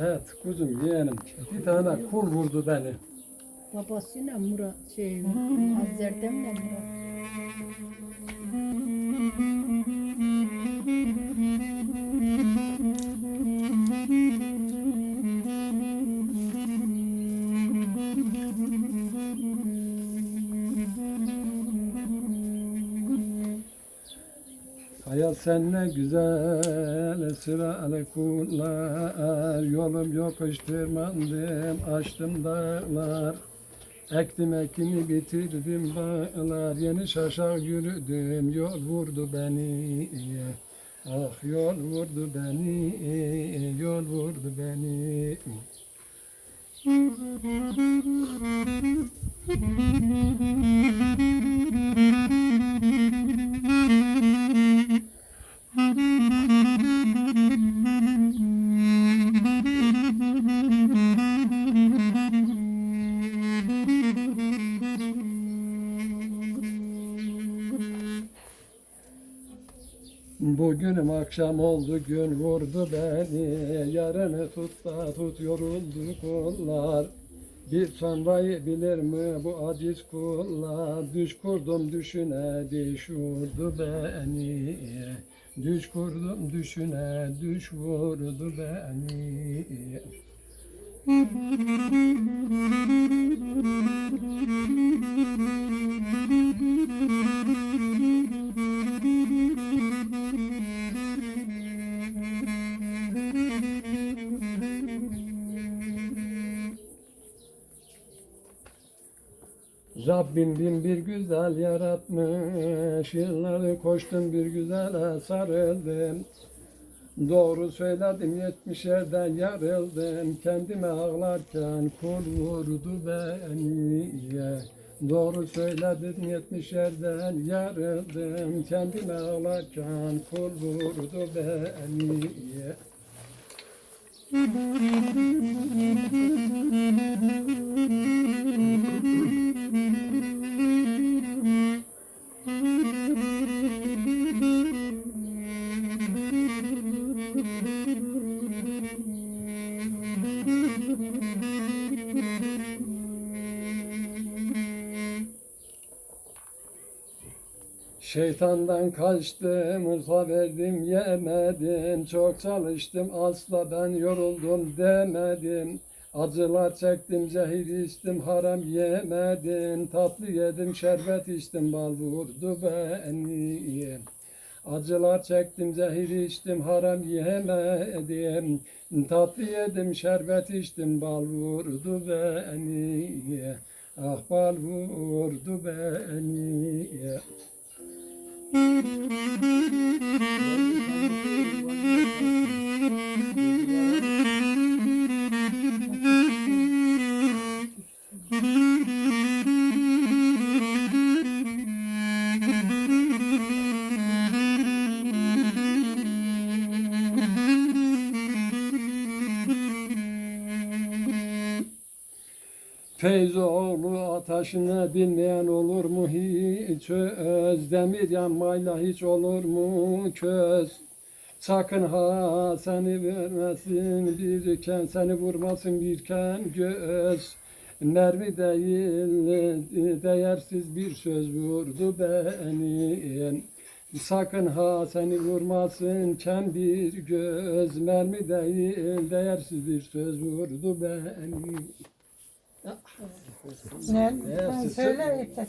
Evet kuzum yeğenim. Bir tane kul vurdu beni. Babasıyla Murat şey Azer'den de Murat. Hayat sen ne güzel sıralı kullar Yolum yokuş tırmandım açtım dağlar. Ektim ekimi bitirdim bağlar. Yeni şaşa yürüdüm yol vurdu beni. Ah yol vurdu beni yol vurdu beni Bugünüm akşam oldu gün vurdu beni. Yarını tut da tut yoruldu kollar Bir sonrayı bilir mi bu aciz kullar? Düş kurdum düşüne diş vurdu beni. Düş kurdum düşüne düş vurdu beni Rabbim bin bir güzel yaratmış Yılları koştum bir güzele sarıldım Doğru söyledim yetmiş yerden yarıldım Kendime ağlarken kul vurdu beni. Doğru söyledim yetmiş yerden yarıldım Kendime ağlarken kul vurdu beni Şeytandan kaçtım, Musa verdim yemedim. Çok çalıştım asla ben yoruldum demedim. Acılar çektim, zehir içtim, haram yemedim. Tatlı yedim, şerbet içtim, bal vurdu beni. Acılar çektim, zehir içtim, haram yemedim. Tatlı yedim, şerbet içtim, bal vurdu beni. Ah bal vurdu beni. Thank you. Feyzoğlu ateşine bilmeyen olur mu hiç? Öz Demir yanmayla hiç olur mu köz? Sakın ha seni vermesin birken Seni vurmasın birken göz. Mermi değil değersiz bir söz vurdu beni Sakın ha seni vurmasın ken bir göz. Mermi değil değersiz bir söz vurdu beni Ne? Siz- söyle yeter.